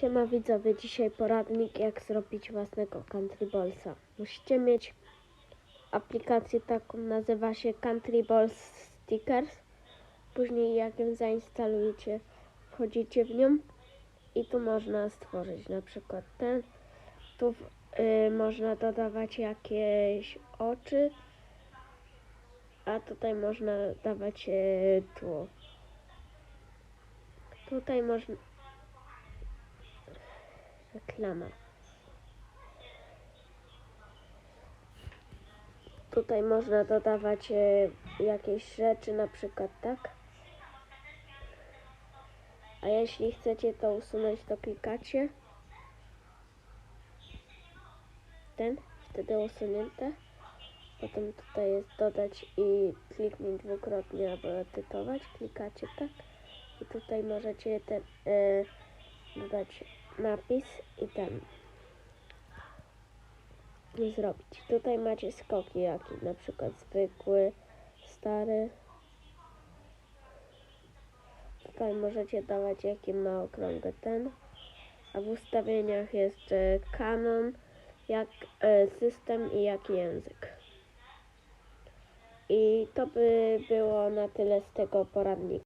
Siema widzowie, dzisiaj poradnik jak zrobić własnego Country Ballsa. Musicie mieć aplikację taką, nazywa się Country Balls Stickers. Później jak ją zainstalujecie, wchodzicie w nią i tu można stworzyć na przykład ten. Tu y, można dodawać jakieś oczy, a tutaj można dawać y, tło. Tutaj można reklama. Tutaj można dodawać e, jakieś rzeczy, na przykład tak. A jeśli chcecie to usunąć, to klikacie ten, wtedy usunięte. Potem tutaj jest dodać i kliknij dwukrotnie, aby edytować. Klikacie tak i tutaj możecie ten, e, dodać napis i ten i zrobić. Tutaj macie skoki jaki, na przykład zwykły, stary. Tutaj możecie dawać jaki ma okrągły ten. A w ustawieniach jest e, kanon, jak e, system i jak język. I to by było na tyle z tego poradnika.